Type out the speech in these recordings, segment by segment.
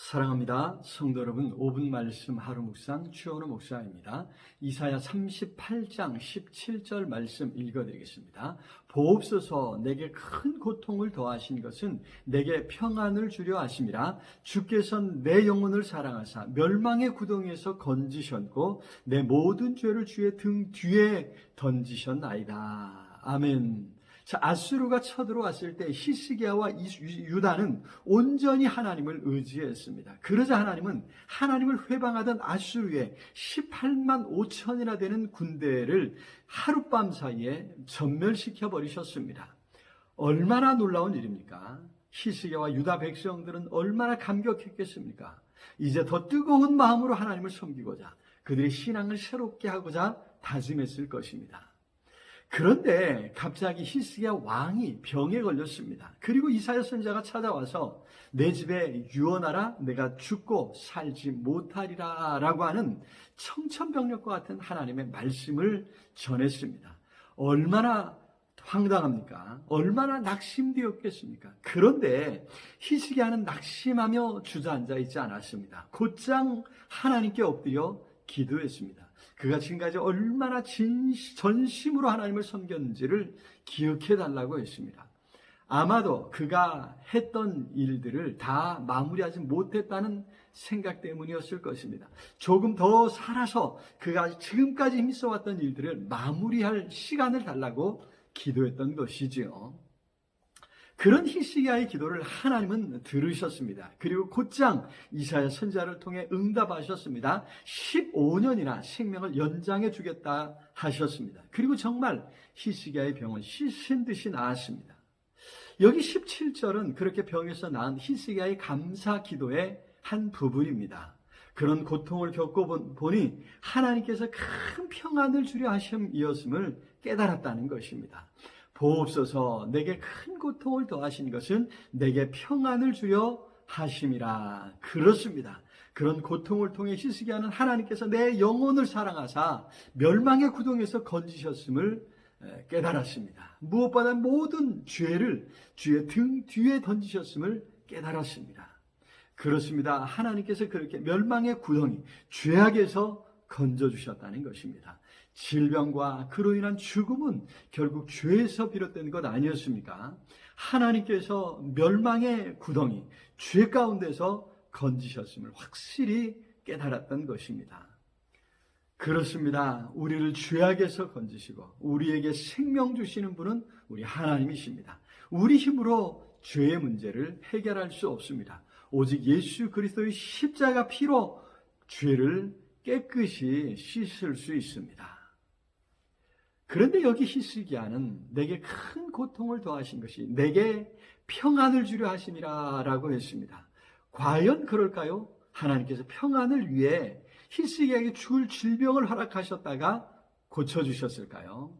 사랑합니다. 성도 여러분, 5분 말씀 하루 묵상 주원호 목사입니다. 이사야 38장 17절 말씀 읽어드리겠습니다. 보옵소서 내게 큰 고통을 더하신 것은 내게 평안을 주려 하심이라 주께서는 내 영혼을 사랑하사 멸망의 구덩이에서 건지셨고 내 모든 죄를 주의 등 뒤에 던지셨나이다. 아멘. 자, 아수르가 쳐들어왔을 때 히스기야와 유다는 온전히 하나님을 의지했습니다. 그러자 하나님은 하나님을 회방하던 아수르의 18만 5천이나 되는 군대를 하룻밤 사이에 전멸시켜 버리셨습니다. 얼마나 놀라운 일입니까? 히스기야와 유다 백성들은 얼마나 감격했겠습니까? 이제 더 뜨거운 마음으로 하나님을 섬기고자 그들의 신앙을 새롭게 하고자 다짐했을 것입니다. 그런데 갑자기 히스기야 왕이 병에 걸렸습니다. 그리고 이사야 선자가 찾아와서 내 집에 유언하라 내가 죽고 살지 못하리라 라고 하는 청천벽력과 같은 하나님의 말씀을 전했습니다. 얼마나 황당합니까? 얼마나 낙심되었겠습니까? 그런데 희스기야는 낙심하며 주저앉아 있지 않았습니다. 곧장 하나님께 엎드려 기도했습니다. 그가 지금까지 얼마나 진, 전심으로 하나님을 섬겼는지를 기억해 달라고 했습니다. 아마도 그가 했던 일들을 다 마무리하지 못했다는 생각 때문이었을 것입니다. 조금 더 살아서 그가 지금까지 힘써왔던 일들을 마무리할 시간을 달라고 기도했던 것이지요. 그런 히스기야의 기도를 하나님은 들으셨습니다. 그리고 곧장 이사야 선자를 통해 응답하셨습니다. 15년이나 생명을 연장해 주겠다 하셨습니다. 그리고 정말 히스기야의 병은 씻은 듯이 나았습니다. 여기 17절은 그렇게 병에서 나은 히스기야의 감사 기도의 한 부분입니다. 그런 고통을 겪어보니 하나님께서 큰 평안을 주려 하심이었음을 깨달았다는 것입니다. 보옵소서 내게 큰 고통을 더하신 것은 내게 평안을 주려 하심이라. 그렇습니다. 그런 고통을 통해 희스기하는 하나님께서 내 영혼을 사랑하사 멸망의 구덩에서 건지셨음을 깨달았습니다. 무엇보다 모든 죄를 주의 등 뒤에 던지셨음을 깨달았습니다. 그렇습니다. 하나님께서 그렇게 멸망의 구덩이, 죄악에서 건져주셨다는 것입니다. 질병과 그로 인한 죽음은 결국 죄에서 비롯된 것 아니었습니까? 하나님께서 멸망의 구덩이, 죄 가운데서 건지셨음을 확실히 깨달았던 것입니다. 그렇습니다. 우리를 죄악에서 건지시고 우리에게 생명 주시는 분은 우리 하나님이십니다. 우리 힘으로 죄의 문제를 해결할 수 없습니다. 오직 예수 그리스도의 십자가 피로 죄를 깨끗이 씻을 수 있습니다. 그런데 여기 히스기야는 내게 큰 고통을 더하신 것이 내게 평안을 주려 하심이라라고 했습니다. 과연 그럴까요? 하나님께서 평안을 위해 히스기야에게 죽을 질병을 허락하셨다가 고쳐 주셨을까요?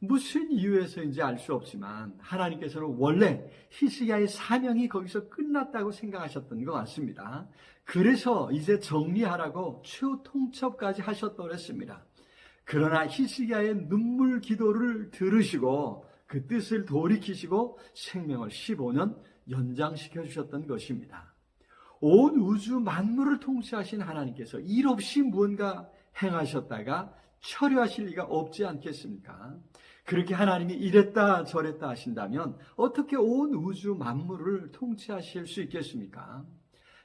무슨 이유에서인지 알 수 없지만 하나님께서는 원래 히스기야의 사명이 거기서 끝났다고 생각하셨던 것 같습니다. 그래서 이제 정리하라고 최후 통첩까지 하셨다고 했습니다. 그러나 히스기야의 눈물 기도를 들으시고 그 뜻을 돌이키시고 생명을 15년 연장시켜 주셨던 것입니다. 온 우주 만물을 통치하신 하나님께서 일 없이 무언가 행하셨다가 처리하실 리가 없지 않겠습니까? 그렇게 하나님이 이랬다 저랬다 하신다면 어떻게 온 우주 만물을 통치하실 수 있겠습니까?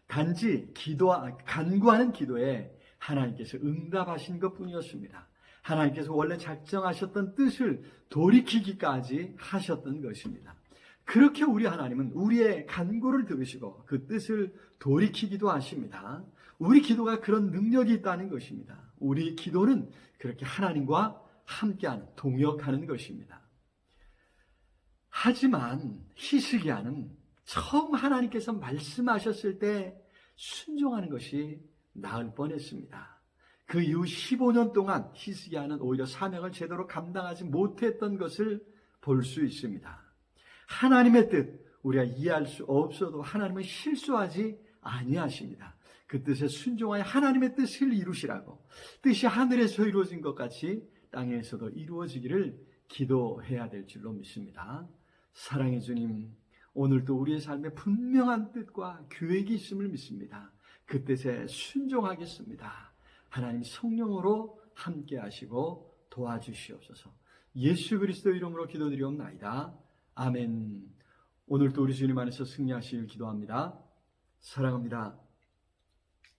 단지 기도와 간구하는 기도에 하나님께서 응답하신 것 뿐이었습니다. 하나님께서 원래 작정하셨던 뜻을 돌이키기까지 하셨던 것입니다. 그렇게 우리 하나님은 우리의 간구를 들으시고 그 뜻을 돌이키기도 하십니다. 우리 기도가 그런 능력이 있다는 것입니다. 우리 기도는 그렇게 하나님과 함께하는, 동역하는 것입니다. 하지만 히스기야는 처음 하나님께서 말씀하셨을 때 순종하는 것이 나을 뻔했습니다. 그 이후 15년 동안 히스기야는 오히려 사명을 제대로 감당하지 못했던 것을 볼 수 있습니다. 하나님의 뜻 우리가 이해할 수 없어도 하나님은 실수하지 아니하십니다. 그 뜻에 순종하여 하나님의 뜻을 이루시라고 뜻이 하늘에서 이루어진 것 같이 땅에서도 이루어지기를 기도해야 될 줄로 믿습니다. 사랑해 주님, 오늘도 우리의 삶에 분명한 뜻과 계획이 있음을 믿습니다. 그 뜻에 순종하겠습니다. 하나님 성령으로 함께 하시고 도와주시옵소서. 예수 그리스도 이름으로 기도드리옵나이다. 아멘. 오늘도 우리 주님 안에서 승리하시길 기도합니다. 사랑합니다.